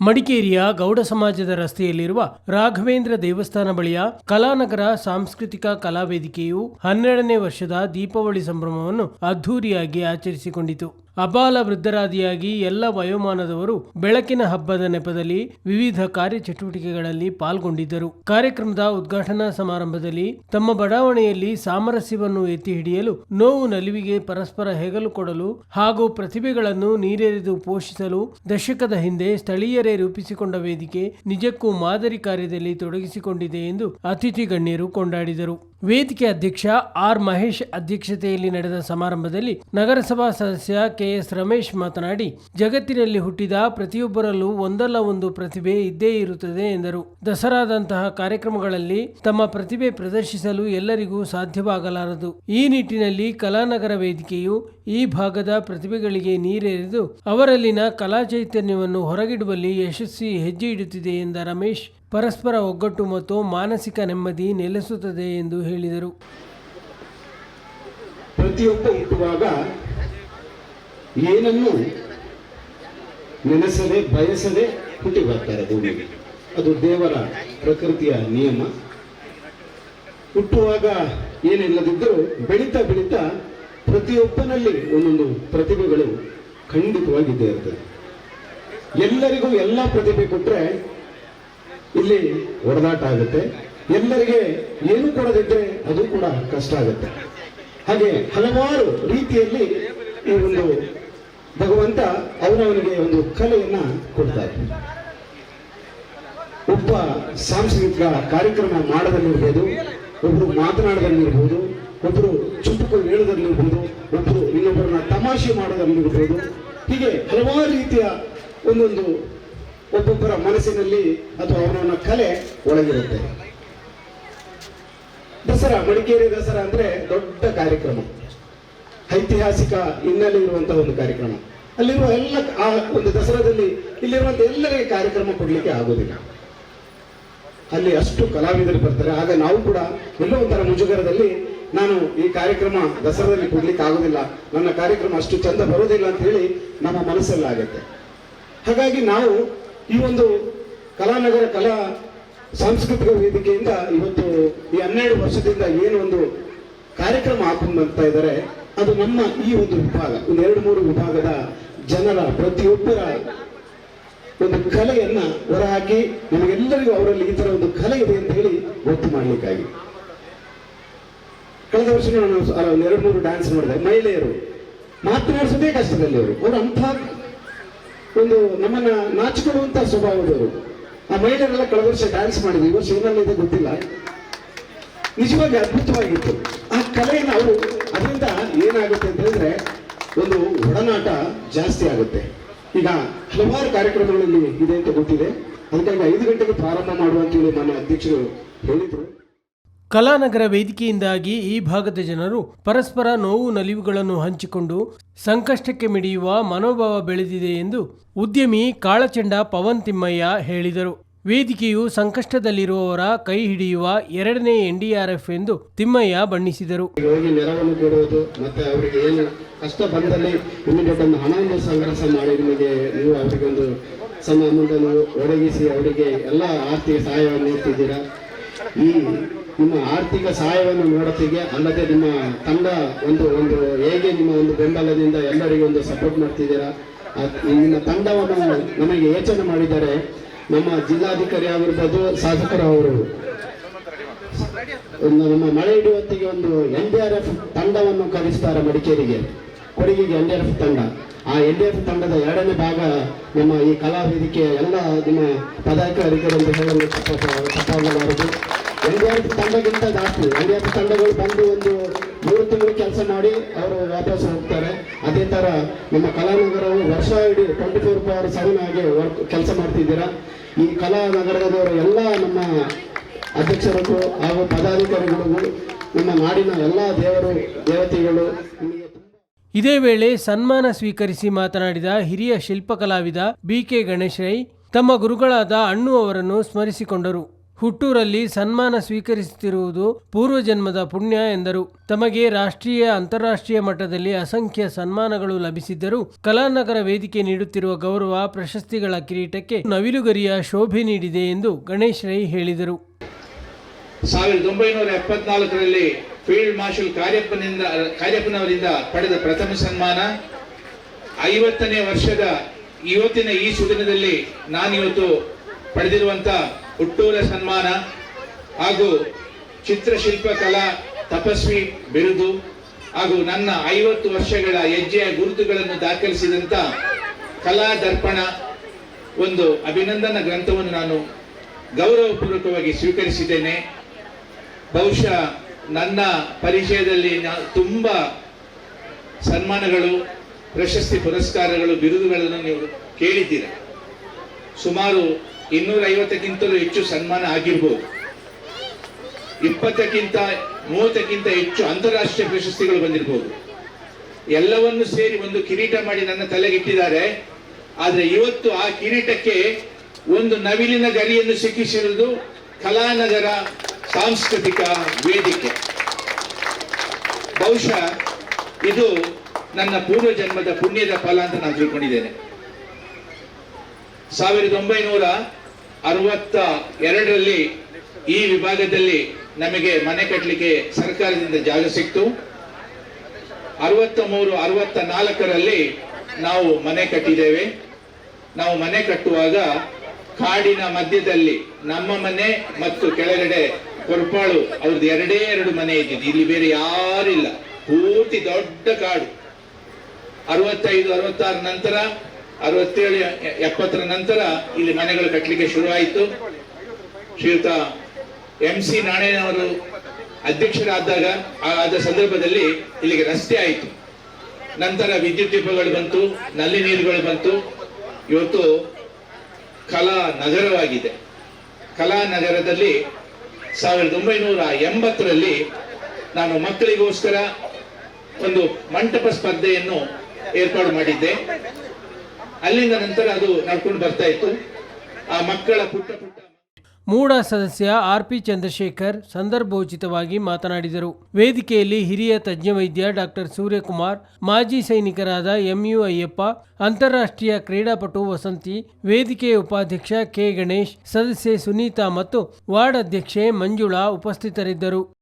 ಮಡಿಕೇರಿಯ ಗೌಡ ಸಮಾಜದ ರಸ್ತೆಯಲ್ಲಿರುವ ರಾಘವೇಂದ್ರ ದೇವಸ್ಥಾನ ಬಳಿಯ ಕಲಾನಗರ ಸಾಂಸ್ಕೃತಿಕ ಕಲಾವೇದಿಕೆಯು ಹನ್ನೆರಡನೇ ವರ್ಷದ ದೀಪಾವಳಿ ಸಂಭ್ರಮವನ್ನು ಅದ್ಧೂರಿಯಾಗಿ ಆಚರಿಸಿಕೊಂಡಿತು. ಅಬಾಲ ವೃದ್ಧರಾದಿಯಾಗಿ ಎಲ್ಲ ವಯೋಮಾನದವರು ಬೆಳಕಿನ ಹಬ್ಬದ ನೆಪದಲ್ಲಿ ವಿವಿಧ ಕಾರ್ಯಚಟುವಟಿಕೆಗಳಲ್ಲಿ ಪಾಲ್ಗೊಂಡಿದ್ದರು. ಕಾರ್ಯಕ್ರಮದ ಉದ್ಘಾಟನಾ ಸಮಾರಂಭದಲ್ಲಿ ತಮ್ಮ ಬಡಾವಣೆಯಲ್ಲಿ ಸಾಮರಸ್ಯವನ್ನು ಎತ್ತಿ ಹಿಡಿಯಲು, ನೋವು ನಲಿವಿಗೆ ಪರಸ್ಪರ ಹೆಗಲು ಕೊಡಲು ಹಾಗೂ ಪ್ರತಿಭೆಗಳನ್ನು ನೀರೆರೆದು ಪೋಷಿಸಲು ದಶಕದ ಹಿಂದೆ ಸ್ಥಳೀಯರೇ ರೂಪಿಸಿಕೊಂಡ ವೇದಿಕೆ ನಿಜಕ್ಕೂ ಮಾದರಿ ಕಾರ್ಯದಲ್ಲಿ ತೊಡಗಿಸಿಕೊಂಡಿದೆ ಎಂದು ಅತಿಥಿ ಗಣ್ಯರು ಕೊಂಡಾಡಿದರು. ವೇದಿಕೆ ಅಧ್ಯಕ್ಷ ಆರ್ ಮಹೇಶ್ ಅಧ್ಯಕ್ಷತೆಯಲ್ಲಿ ನಡೆದ ಸಮಾರಂಭದಲ್ಲಿ ನಗರಸಭಾ ಸದಸ್ಯ ಕೆಎಸ್ ರಮೇಶ್ ಮಾತನಾಡಿ, ಜಗತ್ತಿನಲ್ಲಿ ಹುಟ್ಟಿದ ಪ್ರತಿಯೊಬ್ಬರಲ್ಲೂ ಒಂದಲ್ಲ ಒಂದು ಪ್ರತಿಭೆ ಇದ್ದೇ ಇರುತ್ತದೆ ಎಂದರು. ದಸರಾದಂತಹ ಕಾರ್ಯಕ್ರಮಗಳಲ್ಲಿ ತಮ್ಮ ಪ್ರತಿಭೆ ಪ್ರದರ್ಶಿಸಲು ಎಲ್ಲರಿಗೂ ಸಾಧ್ಯವಾಗಲಾರದು. ಈ ನಿಟ್ಟಿನಲ್ಲಿ ಕಲಾನಗರ ವೇದಿಕೆಯು ಈ ಭಾಗದ ಪ್ರತಿಭೆಗಳಿಗೆ ನೀರೆರೆದು ಅವರಲ್ಲಿನ ಕಲಾ ಚೈತನ್ಯವನ್ನು ಹೊರಗಿಡುವಲ್ಲಿ ಯಶಸ್ವಿ ಹೆಜ್ಜೆ ಇಡುತ್ತಿದೆ ಎಂದ ರಮೇಶ್, ಪರಸ್ಪರ ಒಗ್ಗಟ್ಟು ಮತ್ತು ಮಾನಸಿಕ ನೆಮ್ಮದಿ ನೆಲೆಸುತ್ತದೆ ಎಂದು ಹೇಳಿದರು. ಪ್ರತಿಯೊಬ್ಬ ಹುಟ್ಟುವಾಗ ಏನನ್ನು ನೆನೆಸದೆ, ಬಯಸದೆ ಹುಟ್ಟಿ ಬರ್ತಾರೆ ಭೂಮಿಗೆ. ಅದು ದೇವರ ಪ್ರಕೃತಿಯ ನಿಯಮ. ಹುಟ್ಟುವಾಗ ಏನಿಲ್ಲದಿದ್ದರೂ ಬೆಳೀತಾ ಬೆಳೀತಾ ಪ್ರತಿಯೊಬ್ಬನಲ್ಲಿ ಒಂದೊಂದು ಪ್ರತಿಭೆಗಳು ಖಂಡಿತವಾಗಿದ್ದೇ ಇರ್ತದೆ. ಎಲ್ಲರಿಗೂ ಎಲ್ಲ ಪ್ರತಿಭೆ ಕೊಟ್ಟರೆ ಇಲ್ಲಿ ಹೊಡೆದಾಟ ಆಗುತ್ತೆ. ಎಲ್ಲರಿಗೆ ಏನು ಕೊಡದಿದ್ರೆ ಅದು ಕೂಡ ಕಷ್ಟ ಆಗುತ್ತೆ. ಹಾಗೆ ಹಲವಾರು ರೀತಿಯಲ್ಲಿ ಈ ಒಂದು ಭಗವಂತ ಅವನವನಿಗೆ ಒಂದು ಕಲೆಯನ್ನ ಕೊಡ್ತಾರೆ. ಒಬ್ಬ ಸಾಂಸ್ಕೃತಿಕ ಕಾರ್ಯಕ್ರಮ ಮಾಡೋದಲ್ಲಿರ್ಬೋದು, ಒಬ್ರು ಮಾತನಾಡೋದಲ್ಲಿರ್ಬೋದು, ಒಬ್ರು ಚುಟುಕು ಹೇಳೋದಲ್ಲಿರ್ಬೋದು ಒಬ್ಬರು ಇನ್ನೊಬ್ಬರನ್ನ ತಮಾಷೆ ಮಾಡೋದಲ್ಲಿರ್ಬೋದು. ಹೀಗೆ ಹಲವಾರು ರೀತಿಯ ಒಂದೊಂದು ಒಬ್ಬೊಬ್ಬರ ಮನಸ್ಸಿನಲ್ಲಿ ಅಥವಾ ಅವನವನ ಕಲೆ ಒಳಗಿರುತ್ತೆ. ದಸರಾ, ಮಡಿಕೇರಿ ದಸರಾ ಅಂದ್ರೆ ದೊಡ್ಡ ಕಾರ್ಯಕ್ರಮ. ಐತಿಹಾಸಿಕ ಹಿನ್ನೆಲೆ ಇರುವಂತಹ ಒಂದು ಕಾರ್ಯಕ್ರಮ. ಅಲ್ಲಿರುವ ಎಲ್ಲ ಆ ಒಂದು ದಸರಾದಲ್ಲಿ ಇಲ್ಲಿರುವಂತಹ ಎಲ್ಲರಿಗೆ ಕಾರ್ಯಕ್ರಮ ಕೊಡಲಿಕ್ಕೆ ಆಗೋದಿಲ್ಲ. ಅಲ್ಲಿ ಅಷ್ಟು ಕಲಾವಿದರು ಬರ್ತಾರೆ. ಆಗ ನಾವು ಕೂಡ ಎಲ್ಲೋ ಒಂಥರ ಮುಜುಗರದಲ್ಲಿ ನಾನು ಈ ಕಾರ್ಯಕ್ರಮ ದಸರಾದಲ್ಲಿ ಕೊಡ್ಲಿಕ್ಕೆ ಆಗೋದಿಲ್ಲ. ನನ್ನ ಕಾರ್ಯಕ್ರಮ ಅಷ್ಟು ಚಂದ ಬರೋದಿಲ್ಲ ಅಂತ ಹೇಳಿ ನಮ್ಮ ಮನಸ್ಸಲ್ಲಾಗತ್ತೆ ಹಾಗಾಗಿ ನಾವು ಈ ಒಂದು ಕಲಾನಗರ ಕಲಾ ಸಾಂಸ್ಕೃತಿಕ ವೇದಿಕೆಯಿಂದ ಇವತ್ತು ಈ ಹನ್ನೆರಡು ವರ್ಷದಿಂದ ಏನು ಒಂದು ಕಾರ್ಯಕ್ರಮ ಹಾಕೊಂಡು ಬರ್ತಾ ಇದ್ದಾರೆ ಅದು ನಮ್ಮ ಈ ಒಂದು ವಿಭಾಗ, ಒಂದು ಎರಡು ಮೂರು ವಿಭಾಗದ ಜನರ ಪ್ರತಿಯೊಬ್ಬರ ಒಂದು ಕಲೆಯನ್ನ ಹೊರಹಾಕಿ ನಮಗೆಲ್ಲರಿಗೂ ಅವರಲ್ಲಿ ಈ ತರ ಒಂದು ಕಲೆ ಇದೆ ಅಂತ ಹೇಳಿ ಗೊತ್ತು ಮಾಡಲಿಕ್ಕಾಗಿ. ಕಳೆದ ವರ್ಷ ನಾನು ಎರಡು ಮೂರು ಡ್ಯಾನ್ಸ್ ನೋಡಿದೆ ಮಹಿಳೆಯರು, ಮಾತನಾಡಿಸೋದೇ ಕಷ್ಟದಲ್ಲಿ ಅವರು. ಅವರು ಅಂಥ ಒಂದು ನಮ್ಮನ್ನ ನಾಚಿಕೊಳ್ಳುವಂತ ಸ್ವಭಾವದವರು ಆ ಮಹಿಳೆಯರೆಲ್ಲ ಕಳೆದ ವರ್ಷ ಡ್ಯಾನ್ಸ್ ಮಾಡಿದ್ವಿ ಈ ವರ್ಷ ಇದೆ ಗೊತ್ತಿಲ್ಲ. ನಿಜವಾಗಿ ಅದ್ಭುತವಾಗಿತ್ತು. ಆ ಕಲೆಯನ್ನು ಅವರು ಏನಾಗುತ್ತೆ ಅಂತ ಹೇಳಿದ್ರೆ, ಒಂದು ಒಡನಾಟ ಜಾಸ್ತಿ ಆಗುತ್ತೆ. ಈಗ ಹಲವಾರು ಕಾರ್ಯಕ್ರಮಗಳಲ್ಲಿ ಇದೆ ಅಂತ ಗೊತ್ತಿದೆ. ಅದಕ್ಕಾಗಿ ಐದು ಗಂಟೆಗೆ ಪ್ರಾರಂಭ ಮಾಡುವಂತೇಳಿ ಮಾನ್ಯ ಅಧ್ಯಕ್ಷರು ಹೇಳಿದರು. ಕಲಾನಗರ ವೇದಿಕೆಯಿಂದಾಗಿ ಈ ಭಾಗದ ಜನರು ಪರಸ್ಪರ ನೋವು ನಲಿವುಗಳನ್ನು ಹಂಚಿಕೊಂಡು ಸಂಕಷ್ಟಕ್ಕೆ ಮಿಡಿಯುವ ಮನೋಭಾವ ಬೆಳೆದಿದೆ ಎಂದು ಉದ್ಯಮಿ ಕಾಳಚಂಡ ಪವನ್ ತಿಮ್ಮಯ್ಯ ಹೇಳಿದರು. ವೇದಿಕೆಯು ಸಂಕಷ್ಟದಲ್ಲಿರುವವರ ಕೈ ಹಿಡಿಯುವ ಎರಡನೇ ಎನ್ಡಿಆರ್ಎಫ್ ಎಂದು ತಿಮ್ಮಯ್ಯ ಬಣ್ಣಿಸಿದರು. ಹೋಗಿ ನೆರವನ್ನು ಕೊಡುವುದು ಮತ್ತೆ ಅವರಿಗೆ ಏನು ಕಷ್ಟ ಬಂದಲ್ಲಿ ಇಮಿಡಿಯೇಟ್ ಒಂದು ಹಣವನ್ನು ಸಂಗ್ರಹ ಮಾಡಿ ನಿಮಗೆ ನೀವು ಅವರಿಗೆ ಒಂದು ಅಮೌಂಟನ್ನು ಒದಗಿಸಿ ಅವರಿಗೆ ಎಲ್ಲ ಆರ್ಥಿಕ ಸಹಾಯವನ್ನು ನೀಡ್ತಿದ್ದೀರಾ? ಈ ನಿಮ್ಮ ಆರ್ಥಿಕ ಸಹಾಯವನ್ನು ನೋಡೋತ್ತಿಗೆ ಅಲ್ಲದೆ ನಿಮ್ಮ ತಂಡ ಒಂದು ಒಂದು ಹೇಗೆ ನಿಮ್ಮ ಒಂದು ಬೆಂಬಲದಿಂದ ಎಲ್ಲರಿಗೂ ಒಂದು ಸಪೋರ್ಟ್ ಮಾಡ್ತಿದ್ದೀರಾ? ನಿಮ್ಮ ತಂಡವನ್ನು ನಮಗೆ ಯೋಚನೆ ಮಾಡಿದ್ದಾರೆ ನಮ್ಮ ಜಿಲ್ಲಾಧಿಕಾರಿ ಆಗಿರ್ಬೋದು ಶಾಸಕರು ಅವರು. ನಮ್ಮ ಮಳೆ ಹಿಡಿಯುವತ್ತಿಗೆ ಒಂದು ಎನ್ ಡಿ ಆರ್ ಎಫ್ ತಂಡವನ್ನು ಕರೆಸ್ತಾರೆ ಮಡಿಕೇರಿಗೆ. ಕೊಡಗಿಗೆ ಎನ್ ಡಿ ಆರ್ ಎಫ್ ತಂಡ. ಆ ಎನ್ ಡಿ ಎಫ್ ತಂಡದ ಎರಡನೇ ಭಾಗ ನಮ್ಮ ಈ ಕಲಾ ವೇದಿಕೆಯ ಎಲ್ಲ ನಿಮ್ಮ ಪದಾಧಿಕಾರಿಗಳೆಂದು ಹೇಳಲು ತಪ್ಪಾಗಬಾರದು ಎನ್ ಡಿ ಆರ್ ಎಫ್ ತಂಡಕ್ಕಿಂತ ಜಾಸ್ತಿ. ಎನ್ ಡಿ ಆರ್ ಎಫ್ ತಂಡಗಳು ಬಂದು ಒಂದು ಮೂರು ತಿಂಗಳು ಕೆಲಸ ಮಾಡಿ ಅವರು ವಾಪಸ್ ಹೋಗ್ತಾರೆ. ಅದೇ ತರ ನಮ್ಮ ಕಲಾನಗರವು ವರ್ಷ ಇಡೀ ಟ್ವೆಂಟಿ ಫೋರ್ ಅವರ್ ಸೆವೆನ್ ಆಗಿ ಕೆಲಸ ಮಾಡ್ತಿದ್ದೀರಾ. ಈ ಕಲಾನಗರದವರು ಎಲ್ಲ ನಮ್ಮ ಅಧ್ಯಕ್ಷರು ಹಾಗೂ ಪದಾಧಿಕಾರಿಗಳಿಗೂ ನಮ್ಮ ನಾಡಿನ ಎಲ್ಲ ದೇವರು, ದೇವತೆಗಳು ಇದೇ ವೇಳೆ ಸನ್ಮಾನ ಸ್ವೀಕರಿಸಿ ಮಾತನಾಡಿದ ಹಿರಿಯ ಶಿಲ್ಪಕಲಾವಿದ ಬಿಕೆ ಗಣೇಶ್ ರೈ ತಮ್ಮ ಗುರುಗಳಾದ ಅಣ್ಣು ಅವರನ್ನು ಸ್ಮರಿಸಿಕೊಂಡರು. ಹುಟ್ಟೂರಲ್ಲಿ ಸನ್ಮಾನ ಸ್ವೀಕರಿಸುತ್ತಿರುವುದು ಪೂರ್ವಜನ್ಮದ ಪುಣ್ಯ ಎಂದರು. ತಮಗೆ ರಾಷ್ಟ್ರೀಯ, ಅಂತಾರಾಷ್ಟ್ರೀಯ ಮಟ್ಟದಲ್ಲಿ ಅಸಂಖ್ಯ ಸನ್ಮಾನಗಳು ಲಭಿಸಿದ್ದರೂ ಕಲಾನಗರ ವೇದಿಕೆ ನೀಡುತ್ತಿರುವ ಗೌರವ, ಪ್ರಶಸ್ತಿಗಳ ಕಿರೀಟಕ್ಕೆ ನವಿಲುಗರಿಯ ಶೋಭೆ ನೀಡಿದೆ ಎಂದು ಗಣೇಶ್ ರೈ ಹೇಳಿದರು. ಸಾವಿರದ ಒಂಬೈನೂರ ಎಪ್ಪತ್ನಾಲ್ಕರಲ್ಲಿ ಫೀಲ್ಡ್ ಮಾರ್ಷಲ್ ಕಾರ್ಯಪ್ಪನಿಂದ, ಕಾರ್ಯಪ್ಪನವರಿಂದ ಪಡೆದ ಪ್ರಥಮ ಸನ್ಮಾನ. ಐವತ್ತನೇ ವರ್ಷದ ಇವತ್ತಿನ ಈ ಸುದಿನದಲ್ಲಿ ನಾನಿವತ್ತು ಪಡೆದಿರುವಂತ ಹುಟ್ಟೂರ ಸನ್ಮಾನ ಹಾಗೂ ಚಿತ್ರಶಿಲ್ಪ ಕಲಾ ತಪಸ್ವಿ ಬಿರುದು ಹಾಗೂ ನನ್ನ ಐವತ್ತು ವರ್ಷಗಳ ಹೆಜ್ಜೆಯ ಗುರುತುಗಳನ್ನು ದಾಖಲಿಸಿದಂಥ ಕಲಾ ದರ್ಪಣ ಒಂದು ಅಭಿನಂದನಾ ಗ್ರಂಥವನ್ನು ನಾನು ಗೌರವಪೂರ್ವಕವಾಗಿ ಸ್ವೀಕರಿಸಿದ್ದೇನೆ. ಬಹುಶಃ ನನ್ನ ಪರಿಚಯದಲ್ಲಿ ತುಂಬ ಸನ್ಮಾನಗಳು, ಪ್ರಶಸ್ತಿ ಪುರಸ್ಕಾರಗಳು, ಬಿರುದುಗಳನ್ನು ನೀವು ಕೇಳಿದ್ದೀರ. ಸುಮಾರು ಇನ್ನೂರ ಐವತ್ತಕ್ಕಿಂತಲೂ ಹೆಚ್ಚು ಸನ್ಮಾನ ಆಗಿರ್ಬೋದು. ಇಪ್ಪತ್ತಕ್ಕಿಂತ ಮೂವತ್ತಕ್ಕಿಂತ ಹೆಚ್ಚು ಅಂತಾರಾಷ್ಟ್ರೀಯ ಪ್ರಶಸ್ತಿಗಳು ಬಂದಿರಬಹುದು ಎಲ್ಲವನ್ನು ಸೇರಿ ಒಂದು ಕಿರೀಟ ಮಾಡಿ ನನ್ನ ತಲೆಗಿಟ್ಟಿದ್ದಾರೆ. ಆದರೆ ಇವತ್ತು ಆ ಕಿರೀಟಕ್ಕೆ ಒಂದು ನವಿಲಿನ ಗರಿಯನ್ನು ಸಿಕ್ಕಿಸಿರುವುದು ಕಲಾನಗರ ಸಾಂಸ್ಕೃತಿಕ ವೇದಿಕೆ. ಬಹುಶಃ ಇದು ನನ್ನ ಪೂರ್ವ ಜನ್ಮದ ಪುಣ್ಯದ ಫಲ ಅಂತ ನಾನು ತಿಳ್ಕೊಂಡಿದ್ದೇನೆ. ಸಾವಿರದ ಒಂಬೈನೂರ ಅರವತ್ತ ಎರಡರಲ್ಲಿ ಈ ವಿಭಾಗದಲ್ಲಿ ನಮಗೆ ಮನೆ ಕಟ್ಟಲಿಕ್ಕೆ ಸರ್ಕಾರದಿಂದ ಜಾಗ ಸಿಕ್ತು. ಅರವತ್ತ ಮೂರು ಅರವತ್ತ ನಾಲ್ಕರಲ್ಲಿ ನಾವು ಮನೆ ಕಟ್ಟಿದ್ದೇವೆ. ನಾವು ಮನೆ ಕಟ್ಟುವಾಗ ಕಾಡಿನ ಮಧ್ಯದಲ್ಲಿ ನಮ್ಮ ಮನೆ ಮತ್ತು ಕೆಳಗಡೆ ಕೊರ್ಪಾಳು, ಅವ್ರದ್ದು ಎರಡೇ ಎರಡು ಮನೆ ಇದ್ದಿದ್ದು. ಇಲ್ಲಿ ಬೇರೆ ಯಾರಿಲ್ಲ. ಪೂರ್ತಿ ದೊಡ್ಡ ಕಾಡು. ಅರವತ್ತೈದು, ಅರವತ್ತಾರು ನಂತರ ಅರವತ್ತೇಳು ಎಪ್ಪತ್ತರ ನಂತರ ಇಲ್ಲಿ ಮನೆಗಳು ಕಟ್ಟಲಿಕ್ಕೆ ಶುರುವಾಯಿತು. ಶ್ರೀಯುತ ಎಂ ಸಿ ನಾಣಯ್ಯನವರು ಅಧ್ಯಕ್ಷರಾದಾಗ ಆದ ಸಂದರ್ಭದಲ್ಲಿ ಇಲ್ಲಿಗೆ ರಸ್ತೆ ಆಯಿತು. ನಂತರ ವಿದ್ಯುತ್ ದೀಪಗಳು ಬಂತು, ನಲ್ಲಿ ನೀರುಗಳು ಬಂತು. ಇವತ್ತು ಕಲಾ ನಗರವಾಗಿದೆ. ಕಲಾ ನಗರದಲ್ಲಿ ಸಾವಿರದ ಒಂಬೈನೂರ ಎಂಬತ್ತರಲ್ಲಿ ನಾನು ಮಕ್ಕಳಿಗೋಸ್ಕರ ಒಂದು ಮಂಟಪ ಸ್ಪರ್ಧೆಯನ್ನು ಏರ್ಪಾಡು ಮಾಡಿದ್ದೆ. ಅಲ್ಲಿಂದ ನಂತರ ಅದು ನಡ್ಕೊಂಡು ಬರ್ತಾ ಇತ್ತು. ಆ ಮಕ್ಕಳ ಪುಟ್ಟ ಪುಟ್ಟ ಮೂಡ ಸದಸ್ಯ ಆರ್ ಪಿ ಚಂದ್ರಶೇಖರ್ ಸಂದರ್ಭೋಚಿತವಾಗಿ ಮಾತನಾಡಿದರು. ವೇದಿಕೆಯಲ್ಲಿ ಹಿರಿಯ ತಜ್ಞ ವೈದ್ಯ ಡಾಕ್ಟರ್ ಸೂರ್ಯಕುಮಾರ್, ಮಾಜಿ ಸೈನಿಕರಾದ ಎಂಯು ಅಯ್ಯಪ್ಪ, ಅಂತಾರಾಷ್ಟ್ರೀಯ ಕ್ರೀಡಾಪಟು ವಸಂತಿ ವೇದಿಕೆಯ ಉಪಾಧ್ಯಕ್ಷ ಕೆ ಗಣೇಶ್, ಸದಸ್ಯೆ ಸುನೀತಾ ಮತ್ತು ವಾರ್ಡ್ ಅಧ್ಯಕ್ಷೆ ಮಂಜುಳಾ ಉಪಸ್ಥಿತರಿದ್ದರು.